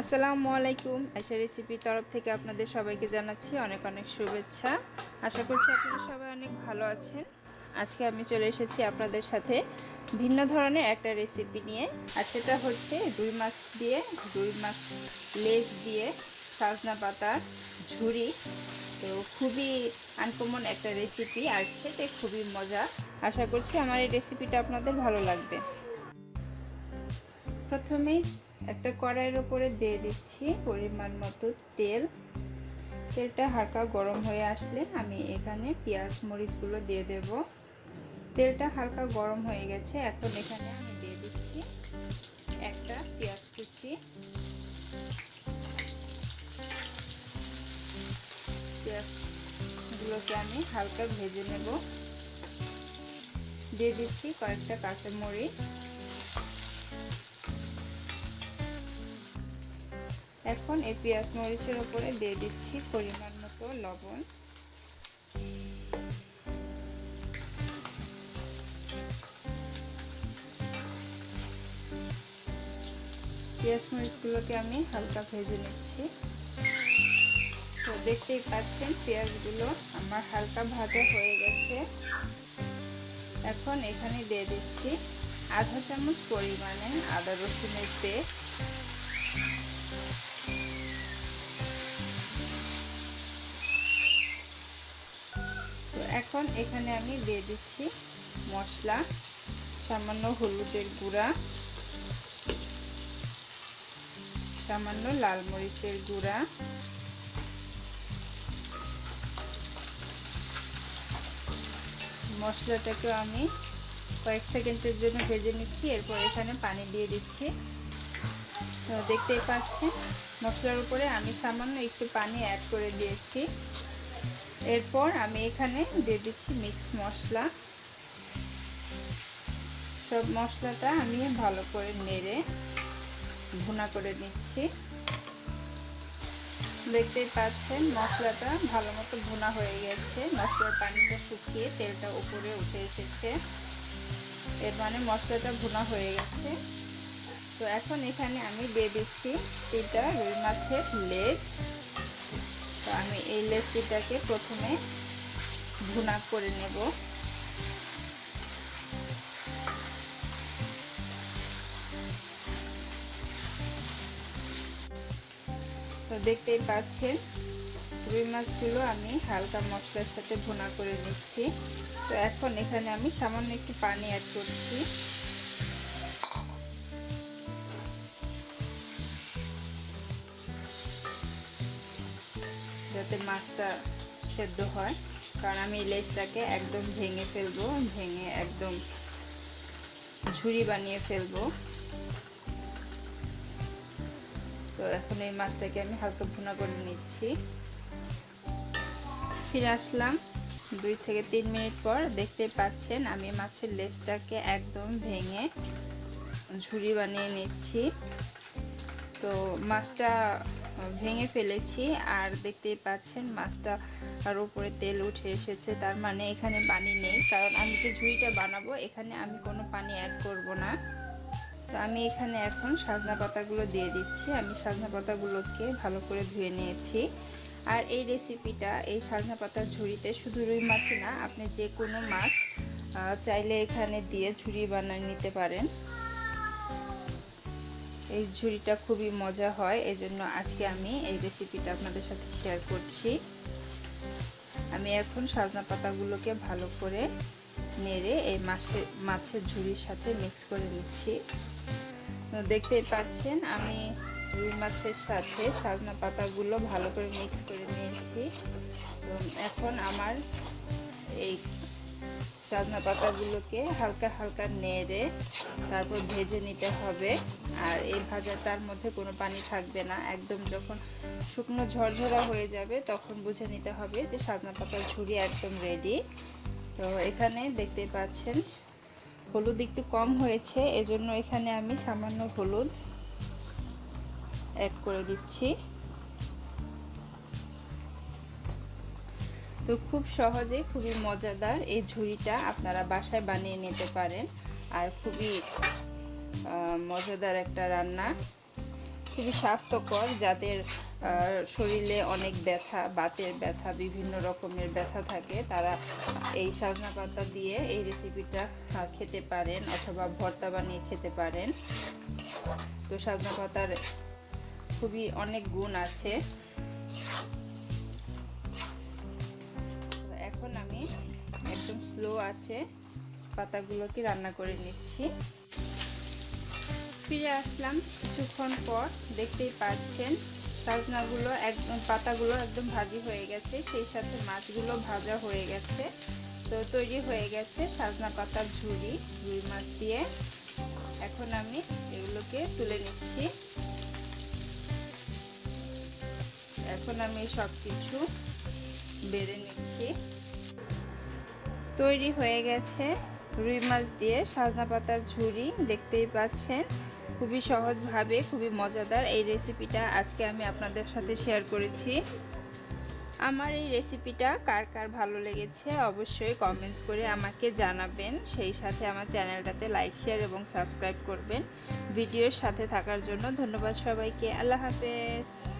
আসসালামু আলাইকুম। আশা রেসিপির তরফ থেকে আপনাদের সবাইকে জানাচ্ছি অনেক অনেক শুভেচ্ছা। আশা করছি আপনারা সবাই অনেক ভালো আছেন। আজকে আমি চলে এসেছি আপনাদের সাথে ভিন্ন ধরনের একটা রেসিপি নিয়ে, আর সেটা হচ্ছে রুই মাছ দিয়ে, রুই মাছ লেজ দিয়ে সাজনা পাতার ঝুড়ি। তো খুবই আনকমন একটা রেসিপি, আর খেতে খুবই মজা। আশা করছি আমার এই রেসিপিটা আপনাদের ভালো লাগবে। প্রথমেই একটা কড়াইয়ের ওপরে দিয়ে দিচ্ছি পরিমাণ মতো তেল। তেলটা হালকা গরম হয়ে আসলে আমি এখানে পেঁয়াজ, মরিচগুলো দিয়ে দেব। তেলটা হালকা গরম হয়ে গেছে, এখন এখানে আমি দিয়ে দিচ্ছি একটা পেঁয়াজ কুচি। পেঁয়াজগুলোকে আমি হালকা ভেজে নেব। দিয়ে দিচ্ছি কয়েকটা কাঁচামরিচ। এখন এই পেঁয়াজ মরিচের উপরে দিয়ে দিচ্ছি পরিমাণ মতো লবণ। পেঁয়াজ মরিচগুলোকে আমি হালকা ভেজে নিচ্ছি। তো দেখতেই পাচ্ছেন পেঁয়াজগুলো আমার হালকা ভাজা হয়ে গেছে। এখন এখানে দিয়ে দিচ্ছি আধা চামচ পরিমাণে আদা রসুনের পেস্ট। তো এখন এখানে আমি দিয়ে দিচ্ছি মশলা, সামান্য হলুদের গুঁড়া, সামান্য লাল মরিচের গুঁড়া মশলাটাকেও আমি কয়েক সেকেন্ডের জন্য ভেজে নিচ্ছি, এরপর এখানে পানি দিয়ে দিচ্ছি। তো দেখতেই পাচ্ছেন, মশলার উপরে আমি সামান্য একটু পানি অ্যাড করে দিয়েছি। এরপর আমি এখানে দিয়ে দিচ্ছি মিক্স মশলা। সব মশলাটা আমি ভালো করে নেড়ে ভুনা করে নিচ্ছি। দেখতেই পাচ্ছেন, মশলাটা ভালো মতো ভুনা হয়ে গেছে। মশলার পানিটা শুকিয়ে তেলটা উপরে উঠে এসেছে। এর মানে মশলাটা ভুনা হয়ে গেছে। তো এখন এখানে আমি দিয়ে দিচ্ছি তিনটা রুই মাছের লেজ। লেসিটাকে প্রথমে ভুনা করে নেব। তো দেখতেই পাচ্ছেন, রুই মাছগুলো আমি হালকা মশলার সাথে ভুনা করে নিচ্ছি। তো এখন এখানে আমি সামান্য একটু পানি অ্যাড করছি। যাতে মাছটা সেদ্ধ হয়, কারণ আমি লেজটাকে একদম ভেঙে ফেলব, ভেঙে একদম ঝুড়ি বানিয়ে ফেলব। তো এখন এই মাছটাকে আমি হালকা ভুনা করে নিচ্ছি। ফিরে আসলাম দুই থেকে তিন মিনিট পর। দেখতে পাচ্ছেন, আমি মাছের লেজটাকে একদম ভেঙে ঝুড়ি বানিয়ে নিচ্ছি। তো মাছটা ভেঙে ফেলেছি আর দেখতেই পাচ্ছেন মাছটা আর উপরে তেল উঠে এসেছে, তার মানে এখানে পানি নেই। কারণ আমি যে ঝুড়িটা বানাবো, এখানে আমি কোনো পানি অ্যাড করব না। তো আমি এখানে এখন সাজনা পাতাগুলো দিয়ে দিচ্ছি। আমি সাজনা পাতাগুলোকে ভালো করে ধুয়ে নিয়েছি। আর এই রেসিপিটা এই সাজনা পাতার ঝুড়িতে শুধু রুই মাছই না, আপনি যে কোনো মাছ চাইলে এখানে দিয়ে ঝুড়ি বানিয়ে নিতে পারেন। এই ঝুড়িটা খুবই মজা হয়, এজন্য আজকে আমি এই রেসিপিটা আপনাদের সাথে শেয়ার করছি। আমি এখন সাজনা পাতাগুলোকে ভালো করে নেড়ে এই মাছের মাছের ঝুড়ির সাথে মিক্স করে নিচ্ছি। দেখতেই পাচ্ছেন, আমি রুই মাছের সাথে সাজনা পাতাগুলো ভালো করে মিক্স করে নিয়েছি। এখন আমার এই সাজনা পাতাগুলোকে হালকা হালকা নেড়ে তারপর ভেজে নিতে হবে। আর এই ভাজাটার মধ্যে কোনো পানি থাকবে না। একদম যখন শুকনো ঝরঝরা হয়ে যাবে তখন বুঝে নিতে হবে যে সাজনা পাতার ঝুড়ি একদম রেডি তো এখানে দেখতে পাচ্ছেন, হলুদ একটু কম হয়েছে, এজন্য এখানে আমি সামান্য হলুদ অ্যাড করে দিচ্ছি। তো খুব সহজে, খুবই মজাদার এই ঝুড়িটা আপনারা বাসায় বানিয়ে নিতে পারেন। আর খুবই মজাদার একটা রান্না। খুবই স্বাস্থ্যকর, যাদের শরীরে অনেক ব্যথা, বাতের ব্যথা, বিভিন্ন রকমের ব্যথা থাকে, তারা এই সাজনা পাতা দিয়ে এই রেসিপিটা খেতে পারেন অথবা ভর্তা বানিয়ে খেতে পারেন। তো সাজনা পাতার খুবই অনেক গুণ আছে। স্লো আছে, পাতাগুলোকে রান্না করে নিচ্ছি। ফিরে আসলাম কিছুক্ষণ পর, দেখতেই পাচ্ছেন সাজনাগুলো একদম, পাতাগুলো একদম ভাজি হয়ে গেছে, সেই সাথে মাছগুলো ভাজা হয়ে গেছে। তো তৈরি হয়ে গেছে সাজনা পাতার ঝুড়ি রুই মাছ দিয়ে। এখন আমি এগুলোকে তুলে নিচ্ছি। এখন আমি সব কিছু বেড়ে নিচ্ছি। তৈরি হয়ে গেছে। রুই মাছ দিয়ে সাজনা পাতার ঝুড়ি দেখতেই পাচ্ছেন। খুবই সহজভাবে, খুবই মজাদার এই রেসিপিটা আজকে আমি আপনাদের সাথে শেয়ার করেছি। আমার এই রেসিপিটা কার কার ভালো লেগেছে অবশ্যই কমেন্টস করে আমাকে জানাবেন। সেই সাথে আমার চ্যানেলটাতে লাইক শেয়ার এবং সাবস্ক্রাইব করবেন। ভিডিওর সাথে থাকার জন্য ধন্যবাদ সবাইকে। আল্লাহ হাফেজ।